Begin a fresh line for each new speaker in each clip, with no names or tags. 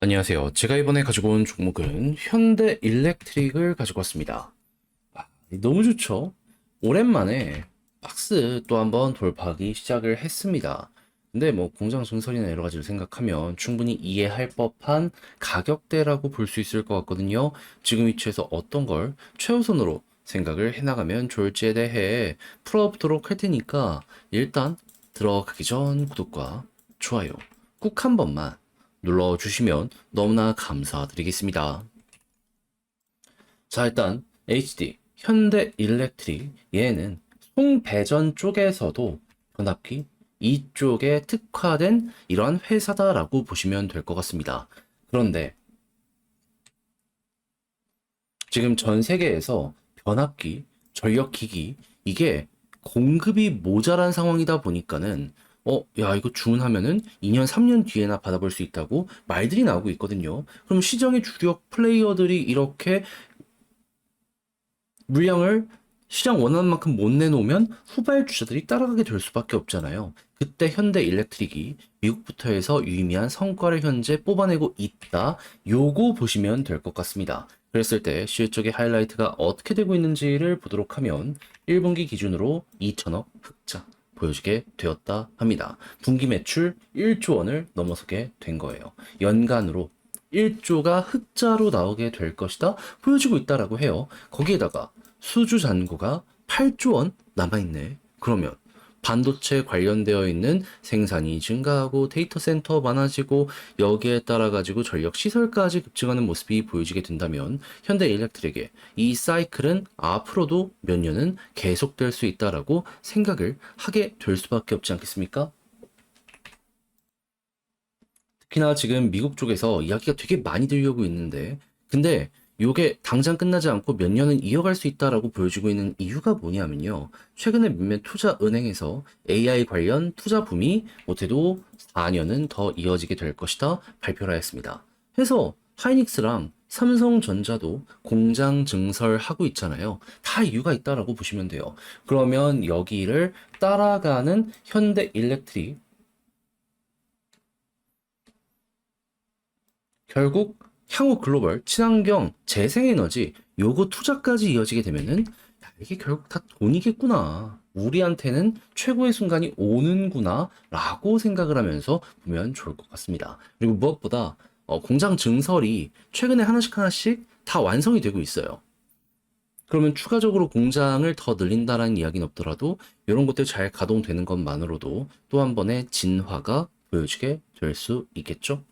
안녕하세요. 제가 이번에 가지고 온 종목은 현대 일렉트릭을 가지고 왔습니다. 아, 너무 좋죠? 오랜만에 박스 또 한번 돌파하기 시작을 했습니다. 근데 뭐 공장 증설이나 여러 가지를 생각하면 충분히 이해할 법한 가격대라고 볼 수 있을 것 같거든요. 지금 위치에서 어떤 걸 최우선으로 생각을 해나가면 좋을지에 대해 풀어보도록 할 테니까 일단 들어가기 전 구독과 좋아요 꾹 한 번만 눌러주시면 너무나 감사드리겠습니다. 자, 일단 HD 현대 일렉트릭 얘는 송배전 쪽에서도 변압기 이쪽에 특화된 이러한 회사다라고 보시면 될 것 같습니다. 그런데 지금 전 세계에서 변압기, 전력기기 이게 공급이 모자란 상황이다 보니까는 어, 야, 이거 주문하면은 2년, 3년 뒤에나 받아볼 수 있다고 말들이 나오고 있거든요. 그럼 시장의 주력 플레이어들이 이렇게 물량을 시장 원하는 만큼 못 내놓으면 후발 주자들이 따라가게 될 수밖에 없잖아요. 그때 현대 일렉트릭이 미국부터 해서 유의미한 성과를 현재 뽑아내고 있다. 요거 보시면 될 것 같습니다. 그랬을 때 실적의 하이라이트가 어떻게 되고 있는지를 보도록 하면 1분기 기준으로 2천억 흑자 보여지게 되었다 합니다. 분기 매출 1조 원을 넘어서게 된 거예요. 연간으로 1조가 흑자로 나오게 될 것이다 보여지고 있다라고 해요. 거기에다가 수주 잔고가 8조 원 남아있네. 그러면 반도체 관련되어 있는 생산이 증가하고 데이터 센터 많아지고 여기에 따라 가지고 전력 시설까지 급증하는 모습이 보여지게 된다면 현대 일렉트릭의 이 사이클은 앞으로도 몇 년은 계속될 수 있다라고 생각을 하게 될 수밖에 없지 않겠습니까? 특히나 지금 미국 쪽에서 이야기가 되게 많이 들려오고 있는데 근데 요게 당장 끝나지 않고 몇 년은 이어갈 수 있다라고 보여지고 있는 이유가 뭐냐면요. 최근에 몇몇 투자 은행에서 AI 관련 투자 붐이 못해도 4년은 더 이어지게 될 것이다 발표를 하였습니다. 해서 하이닉스랑 삼성전자도 공장 증설하고 있잖아요. 다 이유가 있다라고 보시면 돼요. 그러면 여기를 따라가는 현대 일렉트릭 결국 향후 글로벌, 친환경, 재생에너지 요거 투자까지 이어지게 되면은 야, 이게 결국 다 돈이겠구나. 우리한테는 최고의 순간이 오는구나 라고 생각을 하면서 보면 좋을 것 같습니다. 그리고 무엇보다 어, 공장 증설이 최근에 하나씩 하나씩 다 완성이 되고 있어요. 그러면 추가적으로 공장을 더 늘린다라는 이야기는 없더라도 이런 것들 잘 가동되는 것만으로도 또 한 번의 진화가 보여지게 될 수 있겠죠?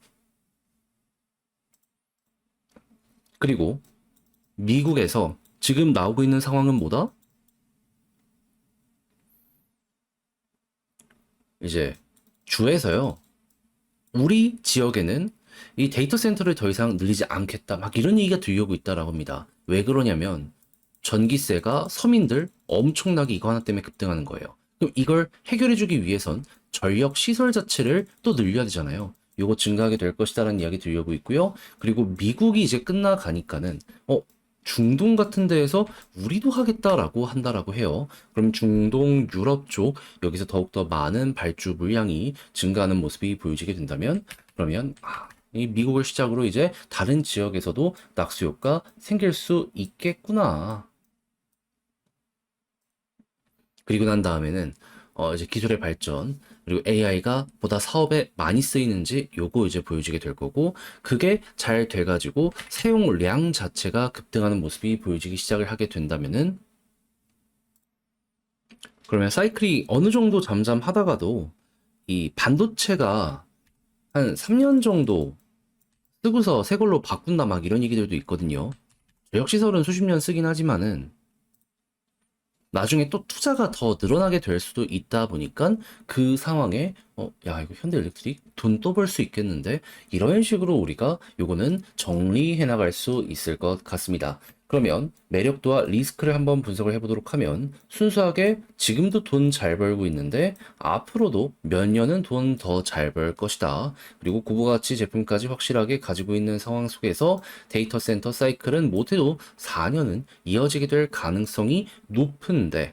그리고 미국에서 지금 나오고 있는 상황은 뭐다? 이제 주에서요. 우리 지역에는 이 데이터 센터를 더 이상 늘리지 않겠다. 막 이런 얘기가 들려오고 있다라고 합니다. 왜 그러냐면 전기세가 서민들 엄청나게 이거 하나 때문에 급등하는 거예요. 그럼 이걸 해결해주기 위해선 전력 시설 자체를 또 늘려야 되잖아요. 요거 증가하게 될 것이다라는 이야기 들려오고 있고요. 그리고 미국이 이제 끝나가니까는 어 중동 같은 데에서 우리도 하겠다라고 한다라고 해요. 그럼 중동, 유럽 쪽 여기서 더욱더 많은 발주 물량이 증가하는 모습이 보여지게 된다면 그러면 아, 이 미국을 시작으로 이제 다른 지역에서도 낙수 효과 생길 수 있겠구나. 그리고 난 다음에는 어 이제 기술의 발전 그리고 AI가 보다 사업에 많이 쓰이는지 요거 이제 보여지게 될 거고 그게 잘 돼가지고 사용량 자체가 급등하는 모습이 보여지기 시작을 하게 된다면은 그러면 사이클이 어느 정도 잠잠하다가도 이 반도체가 한 3년 정도 쓰고서 새 걸로 바꾼다 막 이런 얘기들도 있거든요. 역시설은 수십 년 쓰긴 하지만은 나중에 또 투자가 더 늘어나게 될 수도 있다 보니까 그 상황에 어, 야, 이거 현대 일렉트릭 돈 또 벌 수 있겠는데? 이런 식으로 우리가 요거는 정리해 나갈 수 있을 것 같습니다. 그러면 매력도와 리스크를 한번 분석을 해보도록 하면 순수하게 지금도 돈 잘 벌고 있는데 앞으로도 몇 년은 돈 더 잘 벌 것이다. 그리고 고부가치 제품까지 확실하게 가지고 있는 상황 속에서 데이터 센터 사이클은 못해도 4년은 이어지게 될 가능성이 높은데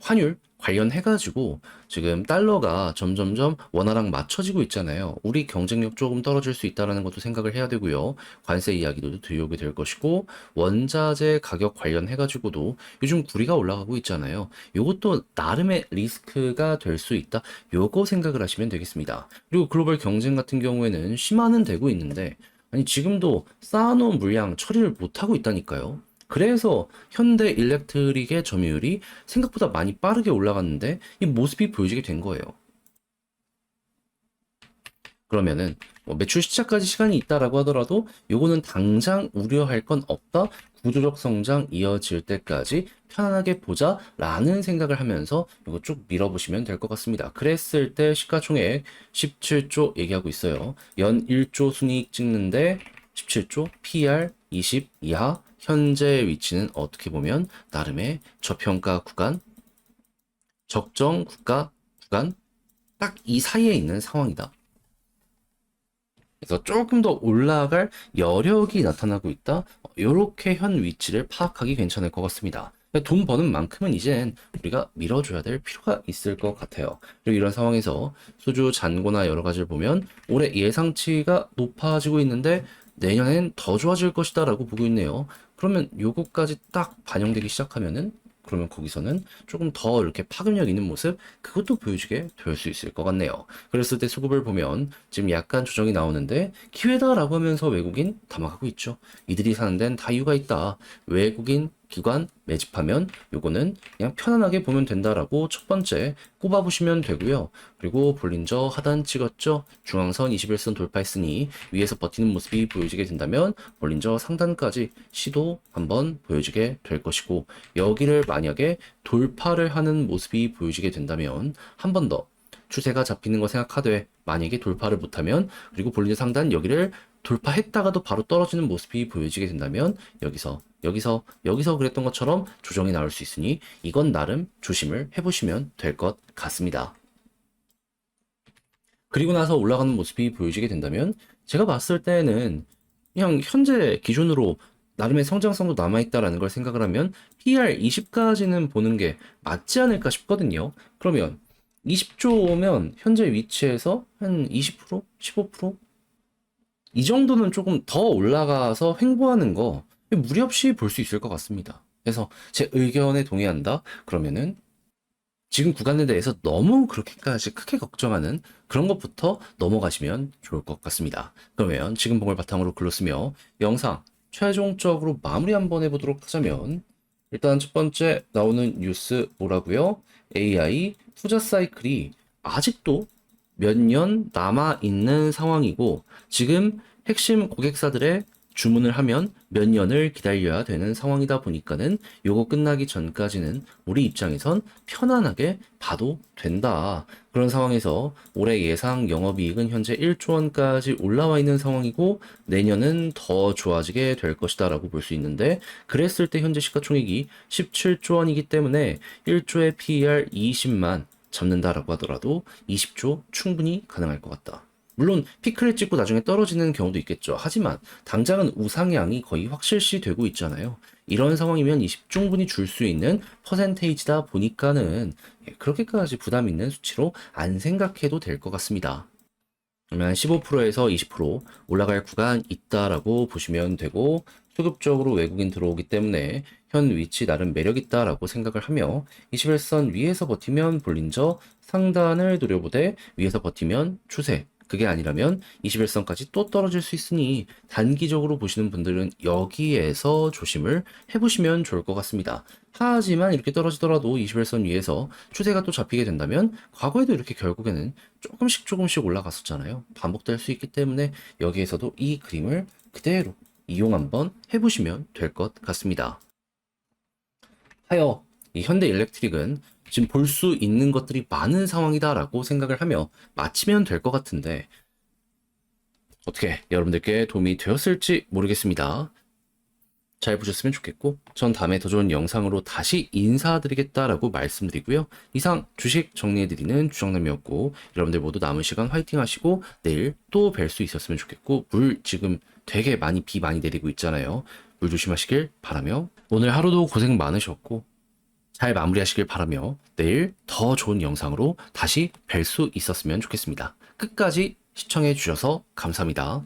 환율 관련해가지고 지금 달러가 점점점 원화랑 맞춰지고 있잖아요. 우리 경쟁력 조금 떨어질 수 있다는 것도 생각을 해야 되고요. 관세 이야기도 들여오게 될 것이고 원자재 가격 관련해가지고도 요즘 구리가 올라가고 있잖아요. 요것도 나름의 리스크가 될 수 있다. 요거 생각을 하시면 되겠습니다. 그리고 글로벌 경쟁 같은 경우에는 심화는 되고 있는데 아니 지금도 쌓아놓은 물량 처리를 못하고 있다니까요. 그래서 현대 일렉트릭의 점유율이 생각보다 많이 빠르게 올라갔는데 이 모습이 보여지게 된 거예요. 그러면은 뭐 매출 시작까지 시간이 있다라고 하더라도 요거는 당장 우려할 건 없다. 구조적 성장 이어질 때까지 편안하게 보자라는 생각을 하면서 이거 쭉 밀어보시면 될 것 같습니다. 그랬을 때 시가총액 17조 얘기하고 있어요. 연 1조 순이익 찍는데 17조 PR 20 이하 현재 위치는 어떻게 보면 나름의 저평가 구간, 적정 구가 구간 딱 이 사이에 있는 상황이다. 그래서 조금 더 올라갈 여력이 나타나고 있다. 이렇게 현 위치를 파악하기 괜찮을 것 같습니다. 돈 버는 만큼은 이젠 우리가 밀어줘야 될 필요가 있을 것 같아요. 그리고 이런 상황에서 수주 잔고나 여러 가지를 보면 올해 예상치가 높아지고 있는데 내년엔 더 좋아질 것이다 라고 보고 있네요. 그러면 요거까지 딱 반영되기 시작하면은 그러면 거기서는 조금 더 이렇게 파급력 있는 모습 그것도 보여주게 될 수 있을 것 같네요. 그랬을 때 수급을 보면 지금 약간 조정이 나오는데 기회다라고 하면서 외국인 담아가고 있죠. 이들이 사는 데는 다 이유가 있다. 외국인 기관 매집하면 요거는 그냥 편안하게 보면 된다라고 첫 번째 꼽아보시면 되고요. 그리고 볼린저 하단 찍었죠. 중앙선 21선 돌파했으니 위에서 버티는 모습이 보여지게 된다면 볼린저 상단까지 시도 한번 보여지게 될 것이고 여기를 만약에 돌파를 하는 모습이 보여지게 된다면 한 번 더 추세가 잡히는 거 생각하되 만약에 돌파를 못하면 그리고 볼린저 상단 여기를 돌파했다가도 바로 떨어지는 모습이 보여지게 된다면 여기서 여기서 여기서 그랬던 것처럼 조정이 나올 수 있으니 이건 나름 조심을 해보시면 될 것 같습니다. 그리고 나서 올라가는 모습이 보여지게 된다면 제가 봤을 때는 그냥 현재 기준으로 나름의 성장성도 남아있다라는 걸 생각을 하면 PR 20까지는 보는 게 맞지 않을까 싶거든요. 그러면 20조면 현재 위치에서 한 20%? 15%? 이 정도는 조금 더 올라가서 횡보하는 거 무리 없이 볼 수 있을 것 같습니다. 그래서 제 의견에 동의한다? 그러면은 지금 구간에 대해서 너무 그렇게까지 크게 걱정하는 그런 것부터 넘어가시면 좋을 것 같습니다. 그러면 지금 봉을 바탕으로 글로 쓰며 영상 최종적으로 마무리 한번 해보도록 하자면 일단 첫 번째 나오는 뉴스 뭐라고요? AI 투자 사이클이 아직도 몇 년 남아 있는 상황이고 지금 핵심 고객사들의 주문을 하면 몇 년을 기다려야 되는 상황이다 보니까는 요거 끝나기 전까지는 우리 입장에선 편안하게 봐도 된다. 그런 상황에서 올해 예상 영업이익은 현재 1조 원까지 올라와 있는 상황이고 내년은 더 좋아지게 될 것이다라고 볼 수 있는데 그랬을 때 현재 시가총액이 17조 원이기 때문에 1조의 PER 20만 잡는다라고 하더라도 20조 충분히 가능할 것 같다. 물론 피크를 찍고 나중에 떨어지는 경우도 있겠죠. 하지만 당장은 우상향이 거의 확실시 되고 있잖아요. 이런 상황이면 20 충분히 줄 수 있는 퍼센테이지다 보니까는 예, 그렇게까지 부담 있는 수치로 안 생각해도 될 것 같습니다. 그러면 15%에서 20% 올라갈 구간 있다라고 보시면 되고 수급적으로 외국인 들어오기 때문에 현 위치 나름 매력 있다라고 생각을 하며 21선 위에서 버티면 볼린저 상단을 노려보되 위에서 버티면 추세 그게 아니라면 21선까지 또 떨어질 수 있으니 단기적으로 보시는 분들은 여기에서 조심을 해보시면 좋을 것 같습니다. 하지만 이렇게 떨어지더라도 21선 위에서 추세가 또 잡히게 된다면 과거에도 이렇게 결국에는 조금씩 조금씩 올라갔었잖아요. 반복될 수 있기 때문에 여기에서도 이 그림을 그대로 이용 한번 해보시면 될 것 같습니다. 하여 이 현대 일렉트릭은 지금 볼 수 있는 것들이 많은 상황이다라고 생각을 하며 마치면 될 것 같은데 어떻게 여러분들께 도움이 되었을지 모르겠습니다. 잘 보셨으면 좋겠고 전 다음에 더 좋은 영상으로 다시 인사드리겠다라고 말씀드리고요. 이상 주식 정리해드리는 주정남이었고 여러분들 모두 남은 시간 화이팅 하시고 내일 또 뵐 수 있었으면 좋겠고 물 지금 되게 많이 비 많이 내리고 있잖아요. 물 조심하시길 바라며 오늘 하루도 고생 많으셨고 잘 마무리하시길 바라며 내일 더 좋은 영상으로 다시 뵐 수 있었으면 좋겠습니다. 끝까지 시청해 주셔서 감사합니다.